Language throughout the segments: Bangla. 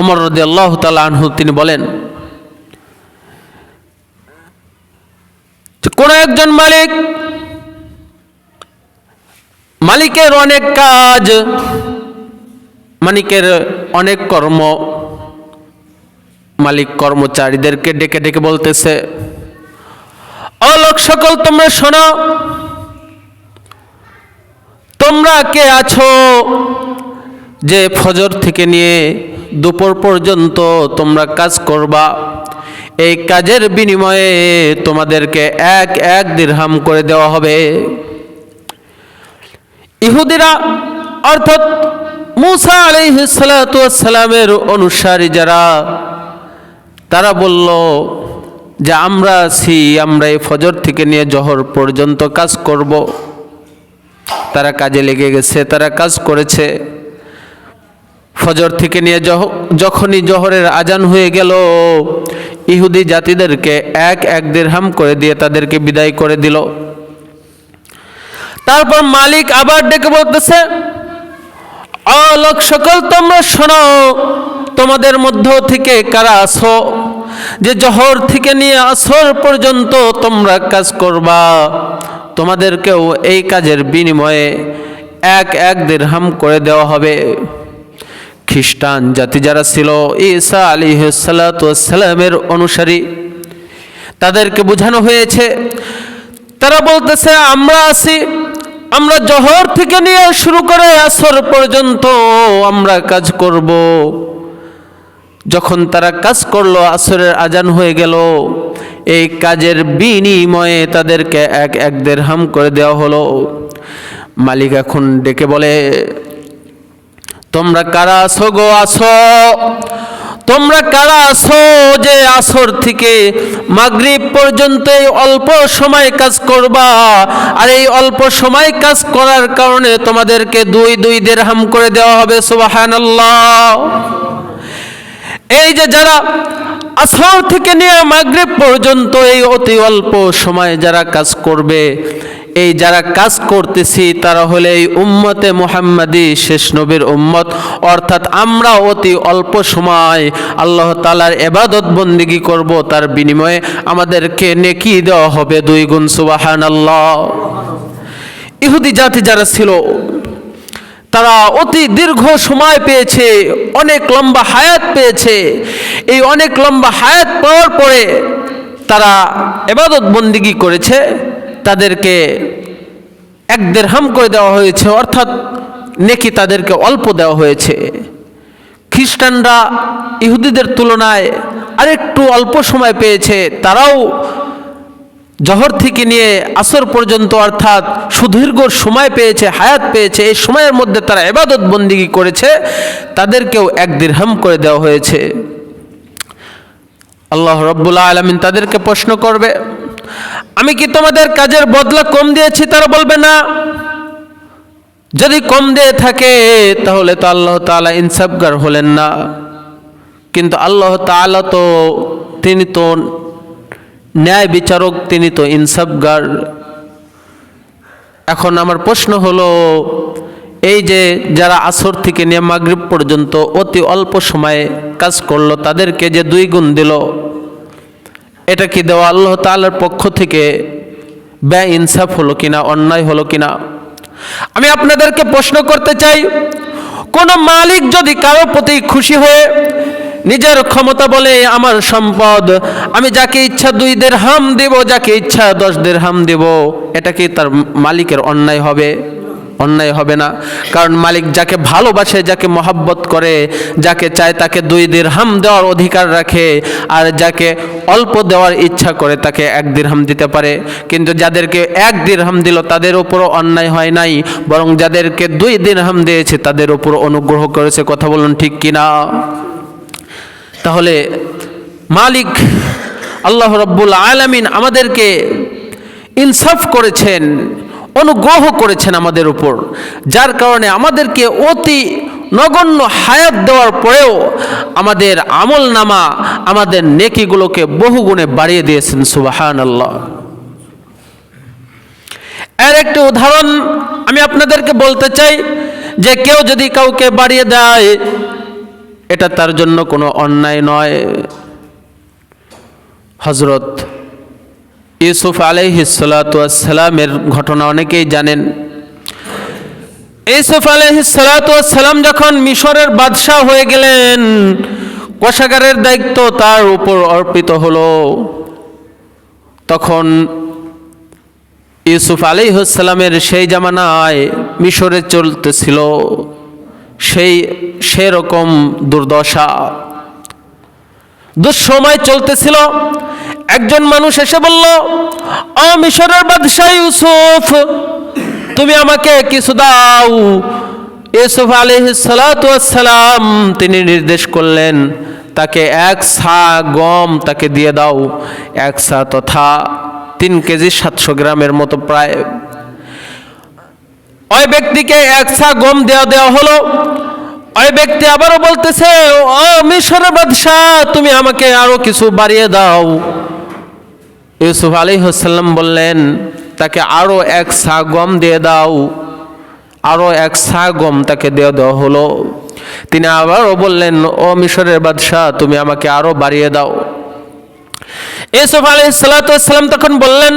অমর রদি আল্লাহ আনহু, তিনি বলেন কোনো একজন মালিক, মালিকের অনেক কাজ, মালিকের অনেক কর্ম, মালিক কর্মচারীদেরকে ডেকে ডেকে বলতেছে অলোক সকল, তোমরা শোনো, তোমরা কে আছো যে ফজর থেকে নিয়ে দুপুর পর্যন্ত তোমরা কাজ করবা। এই কাজের বিনিময়ে তোমাদেরকে এক এক দিরহাম করে দেওয়া হবে। ইহুদিরা, অর্থাৎ মুসা আলাইহিসালামের অনুসারী যারা, তারা বলল যে আমরা আছি, আমরা এই ফজর থেকে নিয়ে জহর পর্যন্ত কাজ করব। তারা কাজে লেগে গেছে, তারা কাজ করেছে। ফজর থেকে নিয়ে যখ- যখনই জহরের আজান হয়ে গেল, ইহুদি জাতিদেরকে এক এক দেড়হাম করে দিয়ে তাদেরকে বিদায় করে দিল। তারপর মালিক আবার ডেকে বলতেছে অলোক সকল, তোমরা শোনো, তোমাদের মধ্য থেকে কারা আসো যে জহর থেকে নিয়ে আসর পর্যন্ত তোমরা কাজ করবা। তোমাদেরকেও এই কাজের বিনিময়ে এক এক দেড়হাম করে দেওয়া হবে। খ্রিস্টান জাতি যারা ছিল, ঈসা আলী সালামের অনুসারী, তাদেরকে বোঝানো হয়েছে, তারা বলতেছে, আমরা আছি, আমরা জহর থেকে নিয়ে শুরু করে আসর পর্যন্ত আমরা কাজ করব। যখন তারা কাজ করল, আসরের আজান হয়ে গেল, এই কাজের বিনিময়ে তাদেরকে এক এক দেড় হাম করে দেওয়া হলো। মালিক এখন ডেকে বলে তোমরা কারা আসো গো আসো তোমরা কারা আসো যে আসর থেকে মাগরিব পর্যন্ত এই অল্প সময় কাজ করবা? আর এই অল্প সময় কাজ করার কারণে তোমাদেরকে দুই দুই দেড়হাম করে দেওয়া হবে সুবাহান এই যে যারা আসর থেকে নিয়ে মাগরিব পর্যন্ত এই অতি অল্প সময় যারা কাজ করবে এই যারা কাজ করতেছি, তারা হলে এই উম্মতে মোহাম্মদী শেষ নবীর উম্মত। অর্থাৎ আমরা অতি অল্প সময় আল্লাহ তালার এবাদত বন্দিগি করব, তার বিনিময়ে আমাদেরকে নেকি দেওয়া হবে দুই গুণ সুবাহান আল্লাহ ইহুদি জাতি যারা ছিল, তারা অতি দীর্ঘ সময় পেয়েছে, অনেক লম্বা হায়াত পেয়েছে। এই অনেক লম্বা হায়াত পাওয়ার পরে তারা এবাদত বন্দিগি করেছে, তাদেরকে এক দেড়হাম করে দেওয়া হয়েছে, অর্থাৎ নেকি তাদেরকে অল্প দেওয়া হয়েছে। খ্রিস্টানরা ইহুদিদের তুলনায় আরেকটু অল্প সময় পেয়েছে, তারাও জহর থেকে নিয়ে আসর পর্যন্ত, অর্থাৎ সুদীর্ঘ সময় পেয়েছে, হায়াত পেয়েছে, এই সময়ের মধ্যে তারা এবাদত বন্দিগি করেছে, তাদেরকেও এক দিরহাম করে দেওয়া হয়েছে। আল্লাহ রব্বুল্লা আলমিন তাদেরকে প্রশ্ন করবে আমি কি তোমাদের কাজের বদলা কম দিয়েছি? তারা বলবে না। যদি কম দিয়ে থাকে, তাহলে তো আল্লাহ তাআলা ইনসাফগার হলেন না। কিন্তু আল্লাহ তাআলা তো, তিনি তো ন্যায় বিচারক, তিনি তো ইনসাফগার। এখন আমার প্রশ্ন হলো, এই যে যারা আসর থেকে নিয়ে মাগরিব পর্যন্ত অতি অল্প সময়ে কাজ করল, তাদেরকে যে দুই গুণ দিল এটা কি দেওয়া? আল্লাহ তাআলার পক্ষ থেকে ব্যয় ইনসাফ হলো কিনা, অন্যায় হলো কিনা? আমি আপনাদেরকে প্রশ্ন করতে চাই, কোন মালিক যদি কারও প্রতি খুশি হয়ে নিজের ক্ষমতা বলে আমার সম্পদ, আমি যাকে ইচ্ছা দুই দের হাম দেব, যাকে ইচ্ছা দশ দের হাম দেব, এটা কি তার মালিকের অন্যায় হবে? অন্যায় হবে না। কারণ মালিক যাকে ভালোবাসে, যাকে মহাব্বত করে, যাকে চায় তাকে দুই দিরহাম দেওয়ার অধিকার রাখে, আর যাকে অল্প দেওয়ার ইচ্ছা করে তাকে এক দিরহাম দিতে পারে। কিন্তু যাদেরকে এক দিরহাম দিল, তাদের উপরও অন্যায় হয় নাই, বরং যাদেরকে দুই দিরহাম দিয়েছে, তাদের উপর অনুগ্রহ করেছে। কথা বলুন ঠিক কিনা তাহলে মালিক আল্লাহ রব্বুল আলামিন আমাদেরকে ইনসাফ করেছেন। অনুগ্রহ করেছেন আমাদের উপর, যার কারণে আমাদেরকে অতি নগণ্য হায়াত দেওয়ার পরেও আমাদের আমল নামা আমাদের নেকিগুলোকে বহুগুণে বাড়িয়ে দিয়েছেন সুবাহান আল্লাহ এর একটি উদাহরণ আমি আপনাদেরকে বলতে চাই, যে কেউ যদি কাউকে বাড়িয়ে দেয়, এটা তার জন্য কোনো অন্যায় নয়। হজরত ইউসুফ আলহিসালামের ঘটনা অনেকেই জানেন। ইউসুফ আলহিসালাম যখন মিশরের বাদশাহ হয়ে গেলেন, কোষাগারের দায়িত্ব তার উপর অর্পিত হলো। তখন ইউসুফ আলিহাসাল্লামের সেই জামানায় মিশরে চলতেছিল। সেই, সেরকম দুর্দশা। দুঃসময় চলতেছিল। একজন মানুষ এসে বলল ও মিশরের বাদশাহ ইউসুফ, তুমি আমাকে কিছু দাও। ইউসুফ আলিহাসালাম তিনি নির্দেশ করলেন, তাকে এক সা গম তাকে দিয়ে দাও। এক সা তথা তিন কেজি সাতশো গ্রামের মতো প্রায়। ওই ব্যক্তিকে এক সা গম দেওয়া দেওয়া হলো। ওই ব্যক্তি আবারও বলতেছে, ও মিশর বাদশাহ, তুমি আমাকে আরও কিছু বাড়িয়ে দাও। ইউসুফ আলী বললেন, তাকে আরও এক সা গম দিয়ে দাও। আরও এক সা গম তাকে দিয়ে দেওয়া হলো। তিনি আবারও বললেন, ও মিশরের বাদশাহ, তুমি আমাকে আরও বাড়িয়ে দাও। ইউসুফ আলী সালাতাম তখন বললেন,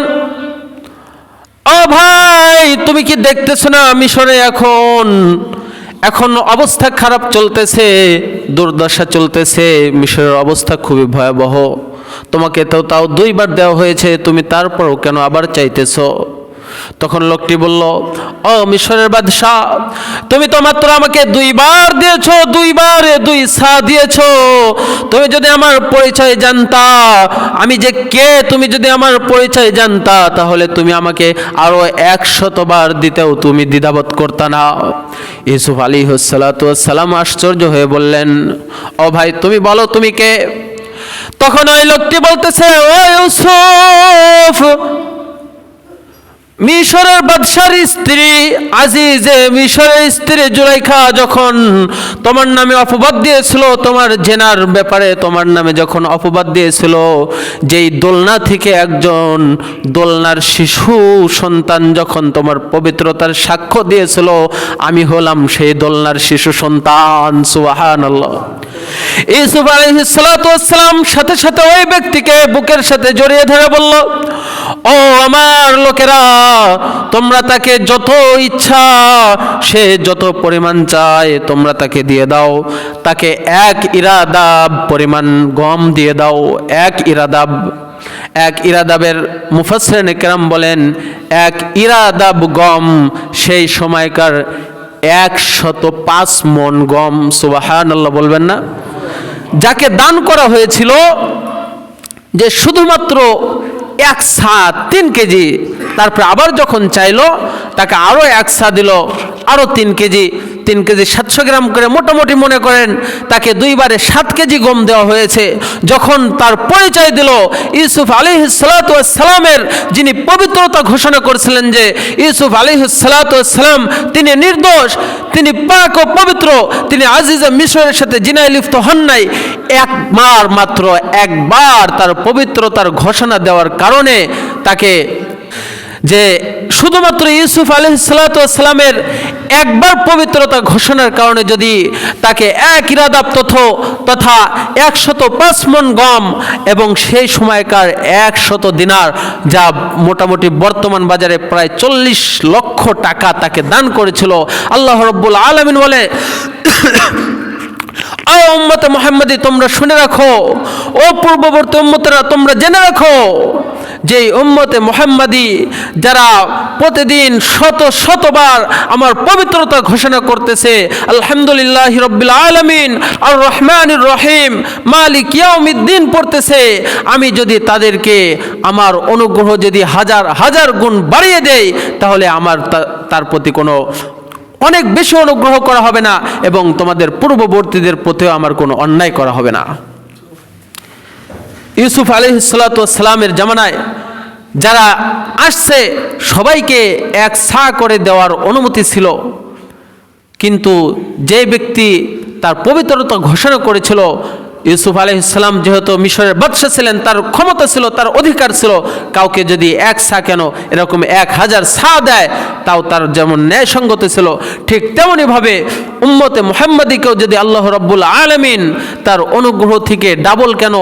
ও ভাই, তুমি কি দেখতেছো না মিশরে এখন? এখন অবস্থা খারাপ চলতেছে, দুর্দশা চলতেছে, মিশরের অবস্থা খুবই ভয়াবহ। তোমাকে তো তাও দুইবার দেওয়া হয়েছে, তুমি তারপরও কেন আবার চাইতেছো? তখন লোকটি বলল, ও মিশরের বাদশাহ, তুমি তো মাত্র আমাকে দুইবার দিয়েছ, দুইবার দুই সা দিয়েছ। তুমি যদি আমার পরিচয় জানতা, আমি যে কে, তুমি যদি আমার পরিচয় জানতা, তাহলে তুমি আমাকে আরও একশতবার দিতেও তুমি দ্বিধাবোধ করতা না। ইউসুফ আলী সালাম আশ্চর্য হয়ে বললেন, ও ভাই, তুমি বলো, তুমি কে? তখন ওই লোকটি বলতেছে ও ইউসুফ মিশরের বাদশার স্ত্রী আজিজে, মিশরের স্ত্রী জুলাইখা যখন তোমার নামে অপবাদ দিয়েছিল, তোমার জেনার ব্যাপারে তোমার নামে যখন অপবাদ দিয়েছিল, যেই দোলনা থেকে একজন দোলনার শিশু সন্তান যখন তোমার পবিত্রতার সাক্ষ্য দিয়েছিল, আমি হলাম সেই দোলনার শিশু সন্তান সুহান ইসুফ আলহিসাম সাথে সাথে ওই ব্যক্তিকে বুকের সাথে জড়িয়ে ধরে বলল, ও আমার লোকেরা তোমরা তাকে যত ইচ্ছা, সে যত পরিমাণ চায়, তোমরা তাকে দিয়ে দাও। তাকে এক ইরাদাব পরিমাণ গম দিয়ে দাও। এক ইরাদাব এক ইরাদাবের মুফাসরেন কেরাম বলেন, এক ইরাদাব গম, সেই সময়কার একশত পাঁচ মন গম। সুবাহান বলবেন না? যাকে দান করা হয়েছিল, যে শুধুমাত্র এক সা তিন কেজি। তারপরে আবার যখন চাইল, তাকে আরও এক সা দিল আরও তিন কেজি। তিন কেজি সাতশো গ্রাম করে মোটামুটি মনে করেন তাকে দুইবারে সাত কেজি গম দেওয়া হয়েছে। যখন তার পরিচয় দিল, ইউসুফ আলী সালাতামের যিনি পবিত্রতা ঘোষণা করেছিলেন যে ইউসুফ আলী সালাতাম তিনি নির্দোষ, তিনি পাক ও পবিত্র, তিনি আজিজা মিশরের সাথে জিনায় লিপ্ত হন নাই। একবার মাত্র একবার তার পবিত্রতার ঘোষণা দেওয়ার কারণে তাকে যে শুধুমাত্র ইউসুফ আলহিসাল্লামের একবার পবিত্রতা ঘোষণার কারণে যদি তাকে এক ইরাদাব তথ তথা একশত পাঁচ মন গম এবং সেই সময়কার একশত দিনার যা মোটামুটি বর্তমান বাজারে প্রায় চল্লিশ লক্ষ টাকা তাকে দান করেছিল, আল্লাহ রব্বুল আলমিন বলে ও উম্মতে মোহাম্মদী, তোমরা শুনে রাখো। ও পূর্ববর্তী উম্মতেরা, তোমরা জেনে রাখো যে উম্মতে মোহাম্মদী, যারা প্রতিদিন শত শতবার আমার পবিত্রতা ঘোষণা করতেছে, আলহামদুলিল্লাহ রব্বিল আলমিন আর রহমানুর রহিম, মালিক ইয়াউমিদ্দিন পড়তেছে, আমি যদি তাদেরকে আমার অনুগ্রহ যদি হাজার হাজার গুণ বাড়িয়ে দেই, তাহলে আমার তার প্রতি কোনো অনেক বেশি অনুগ্রহ করা হবে না এবং তোমাদের পূর্ববর্তীদের প্রতিও আমার কোনো অন্যায় করা হবে না। ইউসুফ আলী সালাতামের জামানায় যারা আসছে, সবাইকে এক সা করে দেওয়ার অনুমতি ছিল। কিন্তু যে ব্যক্তি তার পবিত্রতা ঘোষণা করেছিল ইউসুফ আলহিসাম যেহেতু মিশরের বাদশা ছিলেন, তার ক্ষমতা ছিল, তার অধিকার ছিল, কাউকে যদি এক সা কেন, এরকম এক হাজার সা দেয়, তাও তার যেমন ন্যায়সঙ্গত ছিল, ঠিক তেমনইভাবে উম্মতে মোহাম্মদীকেও যদি আল্লাহ রব্বুল আলমিন তার অনুগ্রহ থেকে ডাবল কেন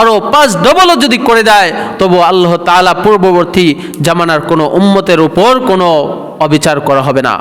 আরও পাঁচ ডবলও যদি করে দেয় তবু আল্লাহ তাআলা পূর্ববর্তী জামানার কোনো উম্মতের উপর কোনো অবিচার করা হবে না।